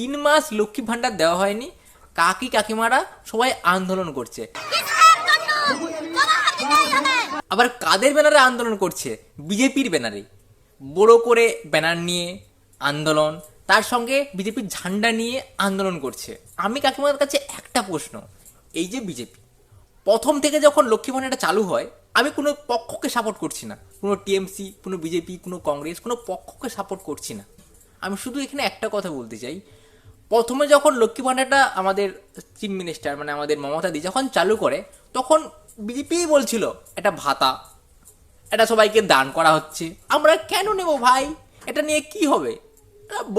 তিন মাস লক্ষ্মী ভাণ্ডার দেওয়া হয়নি, কাকি কাকিমারা সবাই আন্দোলন করছে। আবার কাদের ব্যানারে আন্দোলন করছে? বিজেপির ব্যানারে বড় করে ব্যানার নিয়ে আন্দোলন, তার সঙ্গে বিজেপির ঝান্ডা নিয়ে আন্দোলন করছে। আমি কাকিমার কাছে একটা প্রশ্ন, এই যে বিজেপি, প্রথম থেকে যখন লক্ষ্মী ভাণ্ডারটা চালু হয়, আমি কোনো পক্ষকে সাপোর্ট করছি না। কোনো টিএমসি, কোনো বিজেপি, কোনো কংগ্রেস, কোনো পক্ষকে সাপোর্ট করছি না। আমি শুধু এখানে একটা কথা বলতে চাই প্রথমে যখন লক্ষ্মী ভাণ্ডারটা আমাদের চিফ মিনিস্টার মানে আমাদের মমতা দি যখন চালু করে, তখন বিজেপিই বলছিল, এটা ভাতা, এটা সবাইকে দান করা হচ্ছে। আমরা কেন নেব ভাই? এটা নিয়ে কি হবে?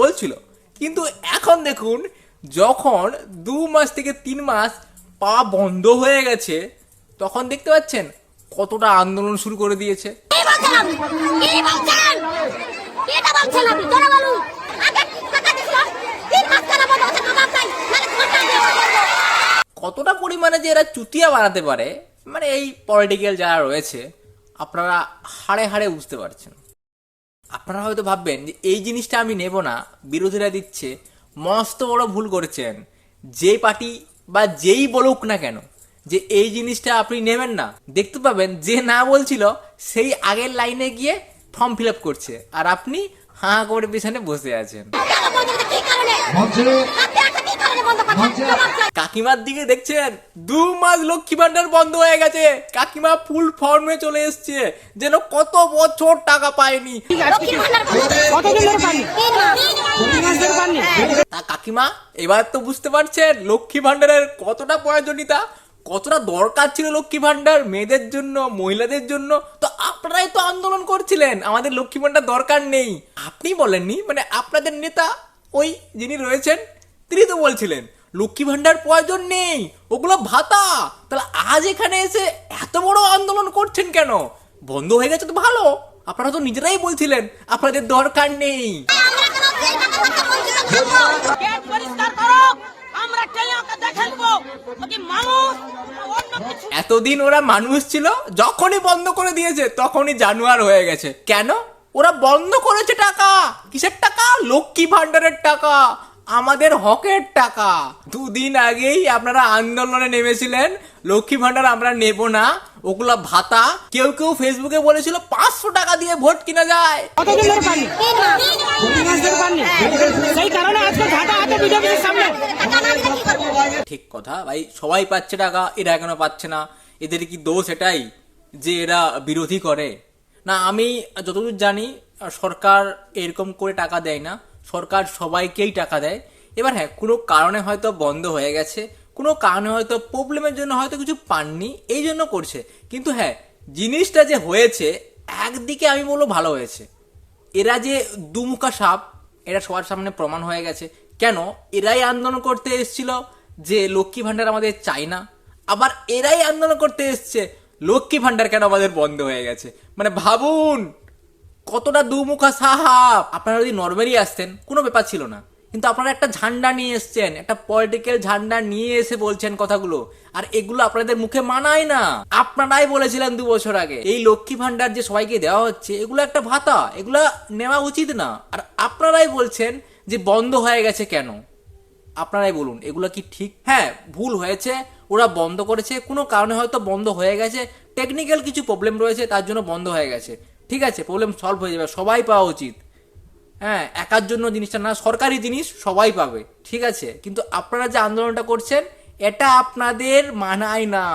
বলছিল। কিন্তু এখন দেখুন, যখন দু মাস থেকে তিন মাস পা বন্ধ হয়ে গেছে, তখন দেখতে পাচ্ছেন কতটা আন্দোলন শুরু করে দিয়েছে কি বলছেন আপনি? কি বলছেন? এটা বলছেন আপনি? জোরে বলুন। আগে টাকা দিছিল, তিন মাস কেন বন্ধ হচ্ছে? জবাব নাই। নাহলে ঘণ্টা দিয়ে বলব। কতটা পরিমাণে যে এরা চুতিয়া বানাতে পারে মানে এই পলিটিক্যাল যারা রয়েছে আপনারা হাড়ে হাড়ে বুঝতে পারছেন। আপনারা হয়তো ভাববেন যে এই জিনিসটা আমি নেব না বিরোধীরা দিচ্ছে মস্ত বড় ভুল করেছেন যে পার্টি বা যেই বলুক না কেন যে এই জিনিসটা আপনি নেবেন না। দেখতে পাবেন যে না বলছিল সেই আগের লাইনে গিয়ে ফর্ম ফিল আপ করছে আর আপনি হাঁ করে পিছনে বসে আছেন। কাকিমার দিকে দেখছেন? দু মাস লক্ষ্মী ভান্ডার বন্ধ হয়ে গেছে। কাকিমা ফুল ফর্মে চলে এসছে। যেন কত বছর টাকা পায়নি। তা কাকিমা, এবার তো বুঝতে পারছেন লক্ষ্মী ভান্ডারের কতটা প্রয়োজনীয়তা, কতটা দরকার ছিল লক্ষ্মী ভান্ডার মেয়েদের জন্য, মহিলাদের জন্য। তো আপনারাই তো আন্দোলন করছিলেন। আমাদের লক্ষ্মী ভান্ডার দরকার নেই। আপনি বলেননি মানে আপনাদের নেতা ওই যিনি রয়েছেন তিনি তো বলছিলেন লক্ষ্মী ভান্ডার প্রয়োজন নেই ওগুলো ভাতা। তাহলে আজ এখানে এসে এত বড় আন্দোলন করছেন কেন? বন্ধ হয়ে গেছে তো ভালো। আপনারা তো নিজেরাই বলছিলেন আপনাদের দরকার নেই। এতদিন ওরা মানুষ ছিল যখনই বন্ধ করে দিয়েছে তখনই জানুয়ার হয়ে গেছে। কেন? ওরা বন্ধ করেছে টাকা। কিসের টাকা? লক্ষ্মী ভান্ডারের টাকা। আমাদের হকের টাকা। দুদিন আগেই আপনারা আন্দোলনে নেমেছিলেন। লক্ষ্মী ভান্ডার আমরা নেব না। ওগুলা ভাতা। কেউ কেউ ফেসবুকে বলেছিল পাঁচশো টাকা দিয়ে ভোট কিনা যায়? ঠিক কথা ভাই। সবাই পাচ্ছে টাকা এরা কেন পাচ্ছে না? এদের কি দোষ এটাই যে এরা বিরোধী করে? না আমি যতদূর জানি সরকার এরকম করে টাকা দেয় না। সরকার সবাইকেই টাকা দেয়। এবার হ্যাঁ কোনো কারণে হয়তো বন্ধ হয়ে গেছে, কোনো কারণে হয়তো প্রবলেমের জন্য হয়তো কিছু পাননি, এই জন্য করছে। কিন্তু হ্যাঁ জিনিসটা যে হয়েছে, একদিকে আমি বলব ভালো হয়েছে। এরা যে দুমুখা সাপ, এটা সবার সামনে প্রমাণ হয়ে গেছে। কেন? এরাই আন্দোলন করতে এসেছিল যে লক্ষ্মী ভাণ্ডার আমাদের চাই না। আবার এরাই আন্দোলন করতে এসছে, লক্ষ্মী ভাণ্ডার কেন আমাদের বন্ধ হয়ে গেছে? মানে ভাবুন! কতটা দুমুখা সাহাব? আপনারা যদি নর্মালি আসতেন, কোনো ব্যাপার ছিল না। কিন্তু আপনারা একটা ঝান্ডা নিয়ে এসছেন, একটা পলিটিক্যাল ঝান্ডা নিয়ে এসে বলছেন কথাগুলো। আর এগুলো আপনাদের মুখে মানায় না। আপনারাই বলেছিলেন দু বছর আগে, এই লক্ষ্মী ভান্ডার যে সবাইকে দেওয়া হচ্ছে, এগুলো একটা ভাতা, এগুলো নেওয়া উচিত না। আর আপনারাই বলছেন যে বন্ধ হয়ে গেছে কেন? আপনারাই বলুন, এগুলো কি ঠিক? হ্যাঁ ভুল হয়েছে, ওরা বন্ধ করেছে, কোনো কারণে হয়তো বন্ধ হয়ে গেছে টেকনিক্যাল কিছু প্রবলেম রয়েছে, তার জন্য বন্ধ হয়ে গেছে। ঠিক আছে প্রবলেম সলভ হয়ে যাবে, সবাই পাওয়া উচিত। হ্যাঁ একার জন্য জিনিসটা না, সরকারি জিনিস সবাই পাবে, ঠিক আছে? কিন্তু আপনারা যে আন্দোলনটা করছেন, এটা আপনাদের মানায় না।